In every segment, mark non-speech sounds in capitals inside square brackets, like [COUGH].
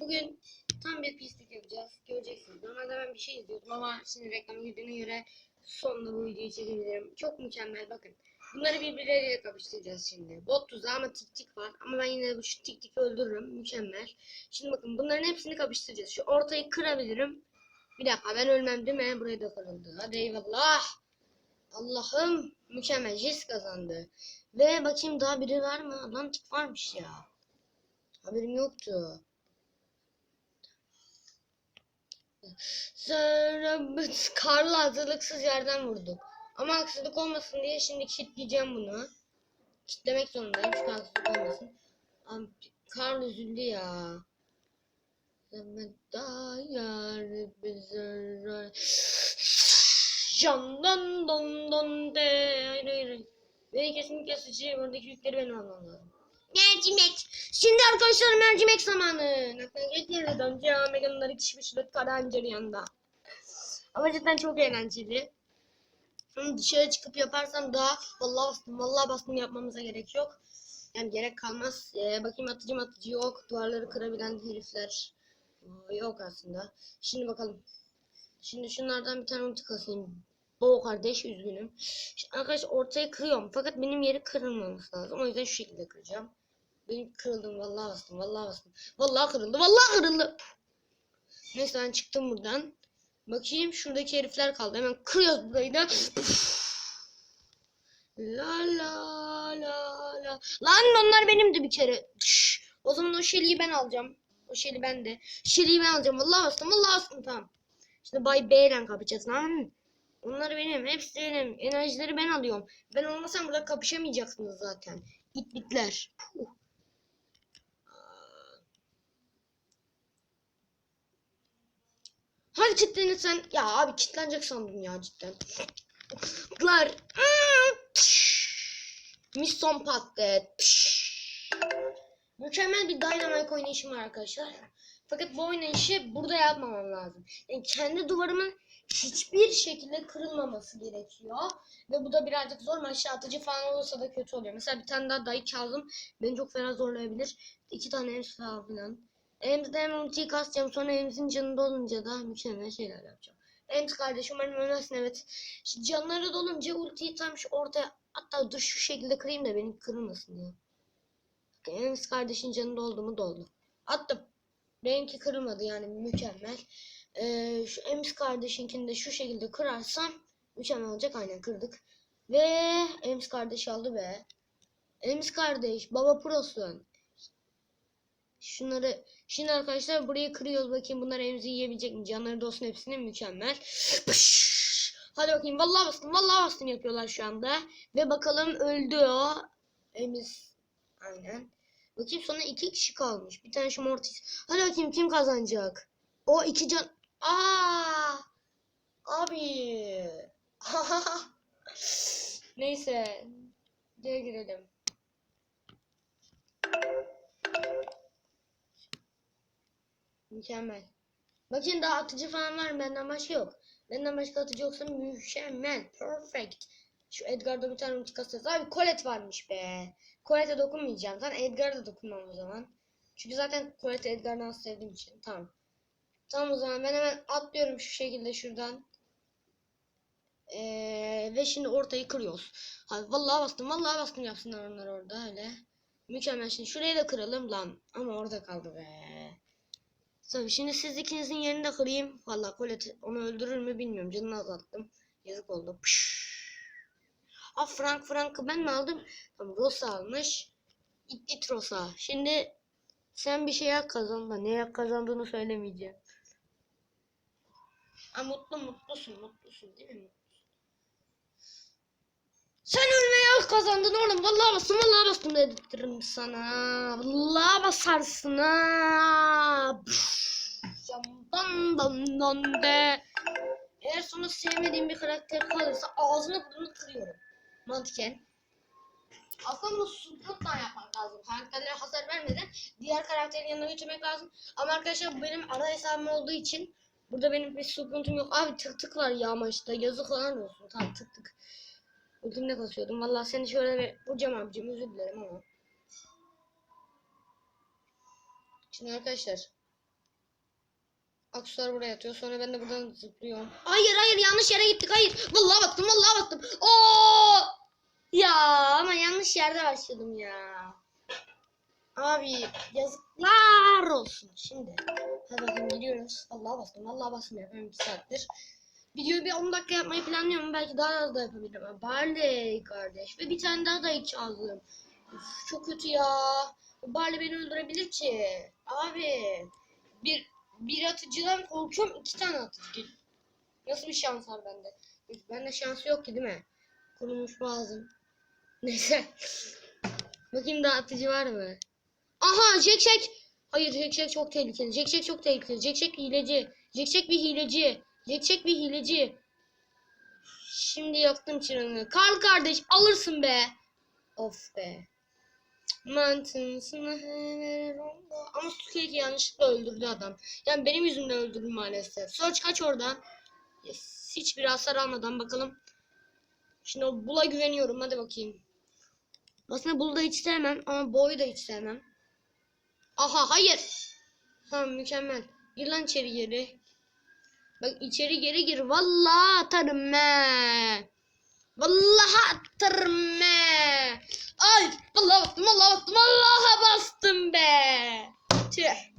Bugün tam bir pislik yapacağız. Göreceksiniz. Normalde ben bir şey izliyordum ama şimdi reklam girdiğine göre sonunda bu videoyu çekebilirim. Çok mükemmel bakın. Bunları birbirleriyle kapıştıracağız şimdi. Bot tuzağı ama tik tik var. Ama ben yine bu şu tik tiki öldürürüm. Mükemmel. Şimdi bakın bunların hepsini kapıştıracağız. Şu ortayı kırabilirim. Bir dakika ben ölmem değil mi? Burayı da kırıldı. Hadi eyvallah. Allah'ım mükemmel. Jess kazandı. Ve bakayım daha biri var mı? Lan tik varmış ya. Haberim yoktu. Sonra biz karlı hazırlıksız yerden vurduk. Ama haksızlık olmasın diye şimdi kilitleyeceğim bunu. Kitlemek zorundayım çünkü haksızlık olmasın. Abi, Karl üzüldü ya. Candan don don de. Beni kesinlikle sıçrayım oradaki yükleri benim almam lazım. Mercimek. Şimdi arkadaşlar mercimek zamanı. Naklen geri döneceğim. Meganları kişmişlik karancır yanında. Ama cidden çok eğlenceli. Şimdi dışarı çıkıp yaparsam daha vallahi bastım vallahi bastım yapmamıza gerek yok. Yani gerek kalmaz. Ee, bakayım atıcı atıcı yok. Duvarları kırabilen herifler yok aslında. Şimdi bakalım. Şimdi şunlardan bir tane ulti kasayım. Kardeş üzgünüm. Şimdi arkadaşlar ortaya kırıyorum. Fakat benim yeri kırılmaması lazım. O yüzden şu şekilde kıracağım. Benim kırıldım. Vallahi bastım. Vallahi bastım. Vallahi kırıldı. Vallahi kırıldı. Neyse ben çıktım buradan. Bakayım şuradaki herifler kaldı. Hemen kırıyoruz burayı da. La la la la. Lan onlar benimdi bir kere. Şş. O zaman o şeliği ben alacağım. O şeli bende. Şeliği ben alacağım. Vallahi bastım. Vallahi bastım tamam. Şimdi Bay B ile kapışacağız lan. Onlar benim. Hepsi benim. Enerjileri ben alıyorum. Ben olmasam burada kapışamayacaksınız zaten. İt bitler. Puh. Hadi kitlenin sen. Ya abi kitlenecek sandım ya cidden. Klar. Misson patlet. Mükemmel bir Dynamite oynayışım var arkadaşlar. Fakat bu oynayışı burada yapmamam lazım. Yani kendi duvarımın hiçbir şekilde kırılmaması gerekiyor. Ve bu da birazcık zor. Aşağı atıcı falan olursa da kötü oluyor. Mesela bir tane daha dayı Kazım beni çok fena zorlayabilir. İki tane ems falan. Ems'de hem ultiyi kasacağım sonra Ems'in canı dolunca da mükemmel şeyler yapacağım. Ems kardeş umarım ölmezsin evet. Şimdi canları dolunca ultiyi tam şu ortaya hatta dur şu şekilde kırayım da benim kırılmasın ya. Ems kardeşin canı doldu mu doldu. Attım. Benimki kırılmadı yani mükemmel. Ee, şu Ems kardeşinkini de şu şekilde kırarsam mükemmel olacak. Aynen kırdık. Ve Ems kardeş aldı be. Ems kardeş baba prosun. Şunları şimdi arkadaşlar burayı kırıyoruz bakayım bunlar Ems'i yiyebilecek mi? Canları da olsun hepsinin mükemmel. Pış! Hadi bakayım vallahi bastım vallahi bastım yapıyorlar şu anda. Ve bakalım öldü o. Ems aynen. Bakayım sonra iki kişi kalmış. Bir tane şu Mortis. Hadi bakayım kim kazanacak? O iki can. Aa! Abi. [LAUGHS] Neyse. Geri girelim. Mükemmel. Bakın daha atıcı falan var? Benden başka yok. Benden başka atıcı yoksa mükemmel. Perfect. Şu Edgar'da bir tane ulti kasacağız. Abi Colette varmış be. Colette'e dokunmayacağım. Zaten Edgar'a da dokunmam o zaman. Çünkü zaten Colette Edgar'dan sevdiğim için. Tamam. Tamam o zaman ben hemen atlıyorum şu şekilde şuradan. Ee, ve şimdi ortayı kırıyoruz. Hadi vallahi bastım vallahi bastım yapsınlar onlar orada öyle. Mükemmel şimdi şurayı da kıralım lan. Ama orada kaldı be. Tabii şimdi siz ikinizin yerini de kırayım. Vallahi Colette onu öldürür mü bilmiyorum. Canını azalttım. Yazık oldu. Pış. Aa Frank Frank'ı ben mi aldım? Tamam Rosa almış. İttit Rosa. Şimdi sen bir şey hak kazan da neye kazandığını söylemeyeceğim. Aa mutlu mutlusun mutlusun değil mi? Sen ölmeye hak kazandın oğlum. Vallahi bastım vallahi bastım dedirtirim sana. Vallahi basarsın ha. Camdan dan dan de. Eğer sonra sevmediğim bir karakter kalırsa ağzını burnunu kırıyorum. Mantıken. Aslında bunu supportla yapmak lazım. Karakterlere hasar vermeden diğer karakterin yanına götürmek lazım. Ama arkadaşlar benim ara hesabım olduğu için burada benim bir supportum yok. Abi tık tık var ya maçta. Yazık olan olsun. Tamam tık tık. Ultimde kasıyordum. Vallahi seni şöyle bir vuracağım abicim. Özür dilerim ama. Şimdi arkadaşlar. Aksesuar buraya atıyor. Sonra ben de buradan zıplıyorum. Hayır hayır yanlış yere gittik. Hayır. Vallahi bastım vallahi bastım. Oo! Ya ama yanlış yerde başladım ya. Abi yazıklar olsun. Şimdi hadi bakayım gidiyoruz. Vallahi bastım vallahi bastım yapıyorum 2 saattir. Videoyu bir 10 dakika yapmayı planlıyorum. Belki daha az da yapabilirim. Barley kardeş. Ve bir tane daha da hiç aldım. Üf, çok kötü ya. Barley beni öldürebilir ki. Abi. Bir, bir atıcıdan korkuyorum. iki tane atıcı. Nasıl bir şans var bende? Bende şansı yok ki değil mi? Kurumuş boğazım. [LAUGHS] Neyse. Bakayım daha atıcı var mı? Aha Jack Jack. Hayır Jack Jack çok tehlikeli. Jack Jack çok tehlikeli. Jack Jack hileci. Jack Jack bir hileci. Jack bir hileci. Şimdi yaktım çırağını. Karl kardeş alırsın be. Of be. Mantısını Ama Sukeyki yanlışlıkla öldürdü adam. Yani benim yüzümden öldürdü maalesef. Search kaç oradan. Yes. Hiçbir hasar almadan bakalım. Şimdi o Bull'a güveniyorum. Hadi bakayım. Aslında Bull'u da hiç sevmem ama Boy'u da hiç sevmem. Aha hayır. Tamam mükemmel. Gir lan içeri geri. Bak içeri geri gir. Vallahi atarım he. Vallahi atarım he. Ay vallahi bastım vallahi bastım vallahi bastım be. Tüh.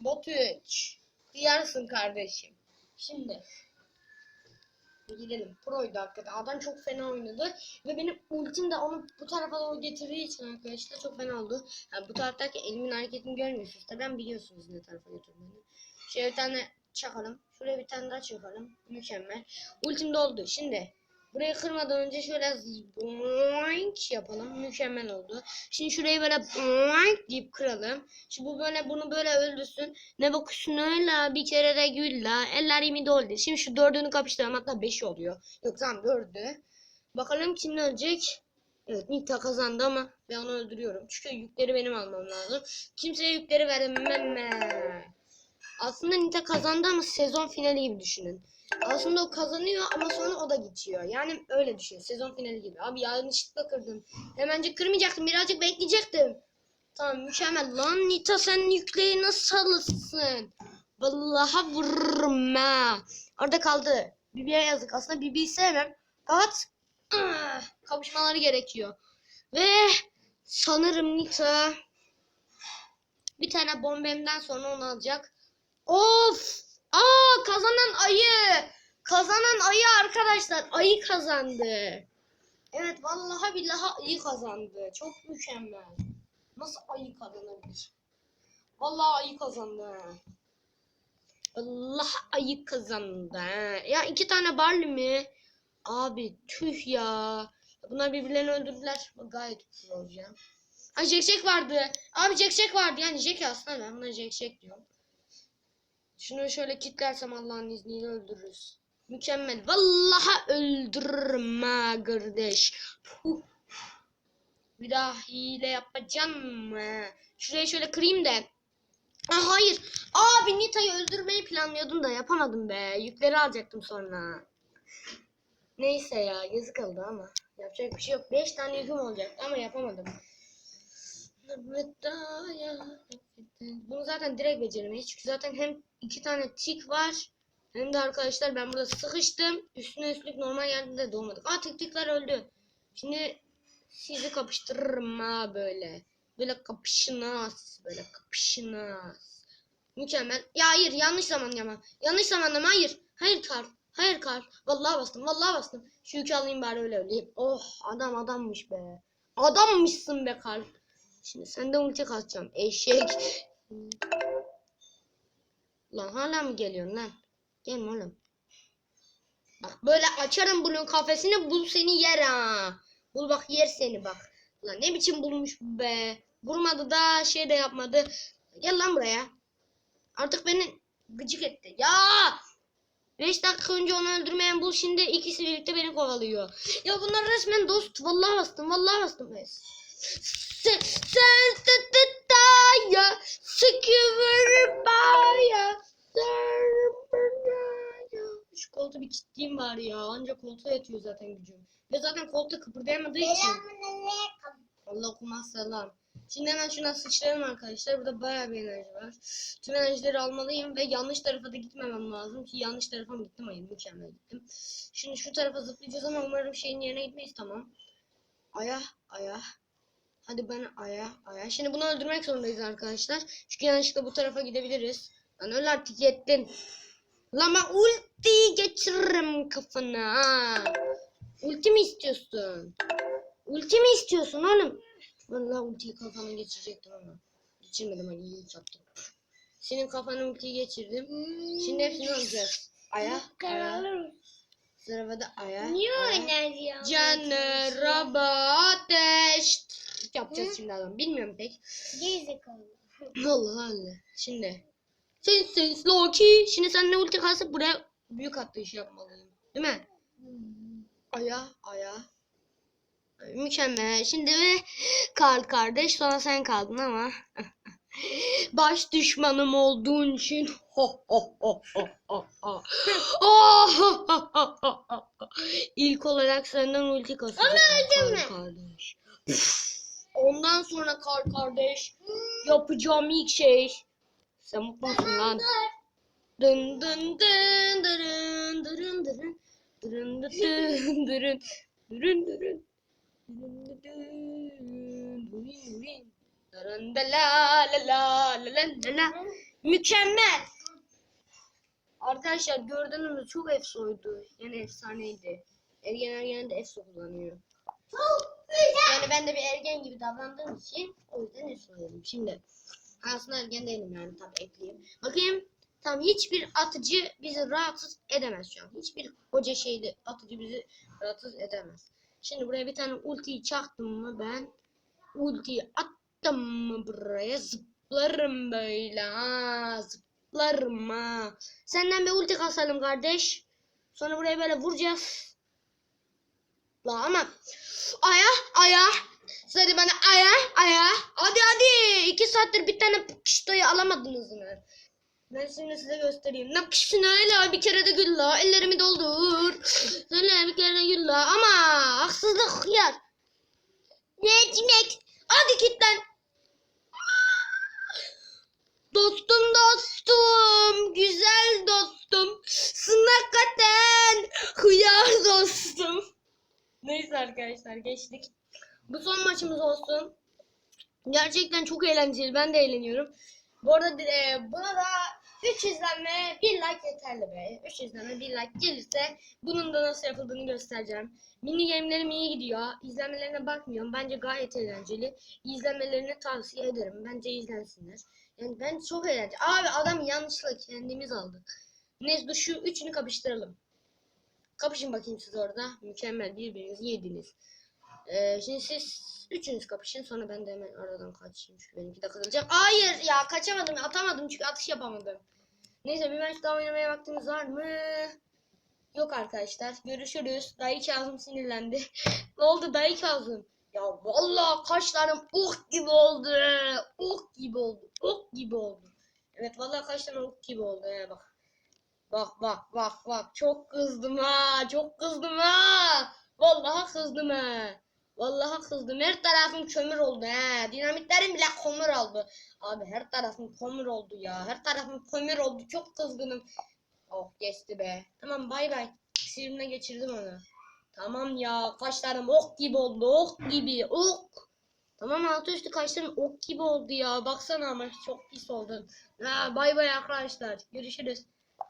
Bot 3. Kıyarsın kardeşim. Şimdi. Gidelim. Pro'ydu hakikaten. Adam çok fena oynadı. Ve benim ultim de onu bu tarafa doğru getirdiği için arkadaşlar çok fena oldu. Yani bu taraftaki elimin hareketini görmüyorsunuz. Tabii ben biliyorsunuz ne tarafa götürdüğünü. Şöyle bir tane çakalım. Şuraya bir tane daha çakalım. Mükemmel. Ultim de oldu. Şimdi burayı kırmadan önce şöyle boink yapalım. Mükemmel oldu. Şimdi şurayı böyle boink deyip kıralım. Şimdi bu böyle bunu böyle öldürsün. Ne bakıyorsun öyle bir kere de gül la. Ellerimi doldu. Şimdi şu dördünü kapıştıralım. Hatta beş oluyor. Yok tamam dördü. Bakalım kim ölecek. Evet Nita kazandı ama ben onu öldürüyorum. Çünkü yükleri benim almam lazım. Kimseye yükleri veremem. Aslında Nita kazandı ama sezon finali gibi düşünün. Aslında o kazanıyor ama sonra o da geçiyor. Yani öyle düşün. Sezon finali gibi. Abi yanlışlıkla kırdım. Hemencik kırmayacaktım. Birazcık bekleyecektim. Tamam mükemmel. Lan Nita sen yükleyi nasıl alırsın? Vallahi vururum ha. Orada kaldı. Bibi'ye yazık. Aslında Bibi'yi sevmem. Fakat ah, kavuşmaları gerekiyor. Ve sanırım Nita bir tane bombemden sonra onu alacak. Of! Aa kazanan ayı. Kazanan ayı arkadaşlar. Ayı kazandı. Evet vallahi billahi ayı kazandı. Çok mükemmel. Nasıl ayı kazanabilir? Vallahi ayı kazandı. Allah ayı kazandı. Ya iki tane barley mi? Abi tüh ya. Bunlar birbirlerini öldürdüler. Gayet güzel olacağım. Ha Jack Jack vardı. Abi Jack Jack vardı. Yani Jack aslında ben buna Jack Jack diyorum. Şunu şöyle kitlersem Allah'ın izniyle öldürürüz. Mükemmel. Vallahi öldürürüm ha kardeş. Puh. Bir daha hile yapacağım mı? Şurayı şöyle kırayım da. Aa, hayır. Abi Nita'yı öldürmeyi planlıyordum da yapamadım be. Yükleri alacaktım sonra. Neyse ya yazık oldu ama. Yapacak bir şey yok. 5 tane yüküm olacak ama yapamadım. Bunu zaten direkt beceremeyiz. Çünkü zaten hem iki tane tik var. Hem de arkadaşlar ben burada sıkıştım. Üstüne üstlük normal yerde de doğmadık. Aa tik tikler öldü. Şimdi sizi kapıştırırım ha böyle. Böyle kapışınız. Böyle kapışınız. Mükemmel. Ya hayır yanlış zamanlama. Yanlış zamanlama hayır. Hayır Karl. Hayır Karl. Vallahi bastım. Vallahi bastım. Şu yükü alayım bari öyle öleyim. Oh adam adammış be. Adammışsın be Karl. Şimdi senden ulti kaçacağım. Eşek. Lan hala mı geliyorsun lan? Gelme oğlum. Bak böyle açarım bunun kafesini bul seni yer ha. Bul bak yer seni bak. Lan ne biçim bulmuş bu be. Vurmadı da şey de yapmadı. Gel lan buraya. Artık beni gıcık etti. Ya! 5 dakika önce onu öldürmeyen bul şimdi ikisi birlikte beni kovalıyor. Ya bunlar resmen dost. Vallahi bastım. Vallahi bastım. Sen Şu koltuğu bir kilitleyeyim bari ya. Ancak koltuğa yatıyor zaten gücüm. Ve zaten koltuğu kıpırdayamadığı için. Allah okumazsa lan. Şimdi hemen şuna sıçrayalım arkadaşlar. Burada bayağı bir enerji var. Tüm enerjileri almalıyım ve yanlış tarafa da gitmemem lazım ki yanlış tarafa mı gittim? Hayır mükemmel gittim. Şimdi şu tarafa zıplayacağız ama umarım şeyin yerine gitmeyiz tamam. Aya aya. Hadi ben aya aya. Şimdi bunu öldürmek zorundayız arkadaşlar. Çünkü yanlışlıkla bu tarafa gidebiliriz. Lan öl artık yettin. Ben ulti geçiririm kafana. Ulti mi istiyorsun? Ulti mi istiyorsun oğlum? Vallahi ultiyi kafana geçirecektim ama. Geçirmedim hani iyi yaptım. Senin kafana ultiyi geçirdim. Şimdi hepsini alacağız. Aya, aya. Sırada aya. Niye enerji ya? Canı, ateş. Yapacağız şimdi adam. Bilmiyorum pek. Gerizekalı. Allah Allah. Şimdi. Sensiz Loki. Şimdi sen ne ulti kalsa buraya büyük atlayış yapmalıyım. Değil mi? Aya, aya. Ay, Mükemmel. Şimdi ve Karl kardeş sonra sen kaldın ama. [LAUGHS] Baş düşmanım olduğun için. Ho ho ho ho ho ho. Oh, [LAUGHS] ho, ho, ho, ho, ho. İlk olarak senden ulti kasacağım. mü? Karl kardeş. Ondan sonra Karl kardeş yapacağım ilk şey. Sen mutlu musun lan? Dın dın dın dırın dırın dırın dırın dırın dırın dırın dırın Mükemmel. Arkadaşlar gördüğünüz gibi çok efsoydu. Yani efsaneydi. Ergen ergen de efso kullanıyor. Yani ben de bir ergen gibi davrandığım için o yüzden dedim. Şimdi aslında ergen değilim yani tabii ekleyeyim. Bakayım. Tam hiçbir atıcı bizi rahatsız edemez şu an. Hiçbir hoca şeyli atıcı bizi rahatsız edemez. Şimdi buraya bir tane ultiyi çaktım mı ben ultiyi attım mı buraya zıplarım böyle ha zıplarım ha. Senden bir ulti kasalım kardeş. Sonra buraya böyle vuracağız. La ama aya aya Hadi bana aya aya hadi hadi iki saattir bir tane pıştayı alamadınız mı? Ben şimdi size göstereyim. Ne yapıyorsun öyle bir kere de gül la. Ellerimi doldur. Söyle bir kere de gül la. Ama haksızlık yer. Ne demek? Hadi git lan. Dostum dostum. Güzel dostum. Sınakaten. Hıyar dostum. Neyse arkadaşlar geçtik. Bu son maçımız olsun. Gerçekten çok eğlenceli. Ben de eğleniyorum. Bu arada e, buna da 3 izlenme 1 like yeterli be. 3 izlenme 1 like gelirse bunun da nasıl yapıldığını göstereceğim. Mini game'lerim iyi gidiyor. İzlenmelerine bakmıyorum. Bence gayet eğlenceli. İzlenmelerini tavsiye ederim. Bence izlensinler. Yani ben çok eğlenceli. Abi adam yanlışlıkla kendimiz aldık. Neyse şu üçünü kapıştıralım. Kapışın bakayım siz orada. Mükemmel birbirinizi yediniz. Ee, şimdi siz üçünüz kapışın sonra ben de hemen aradan kaçayım çünkü benimki de kırılacak. Hayır ya kaçamadım atamadım çünkü atış yapamadım. Neyse bir maç daha oynamaya vaktimiz var mı? Yok arkadaşlar görüşürüz. Dayı Kazım sinirlendi. [LAUGHS] ne oldu Dayı Kazım? Ya vallahi kaşlarım ok gibi oldu. Ok gibi oldu. Ok gibi oldu. Evet vallahi kaşlarım ok gibi oldu ya bak. Bak bak bak bak çok kızdım ha çok kızdım ha. Vallahi kızdım ha. Vallahi kızdım. Her tarafım kömür oldu ha. Dinamitlerim bile kömür oldu. Abi her tarafım kömür oldu ya. Her tarafım kömür oldu. Çok kızgınım. Oh geçti be. Tamam bay bay. Sihirimle geçirdim onu. Tamam ya kaşlarım ok gibi oldu. Ok gibi. Ok. Tamam altı üstü kaşlarım ok gibi oldu ya. Baksana ama çok pis oldun. Ha, bay bay arkadaşlar. Görüşürüz.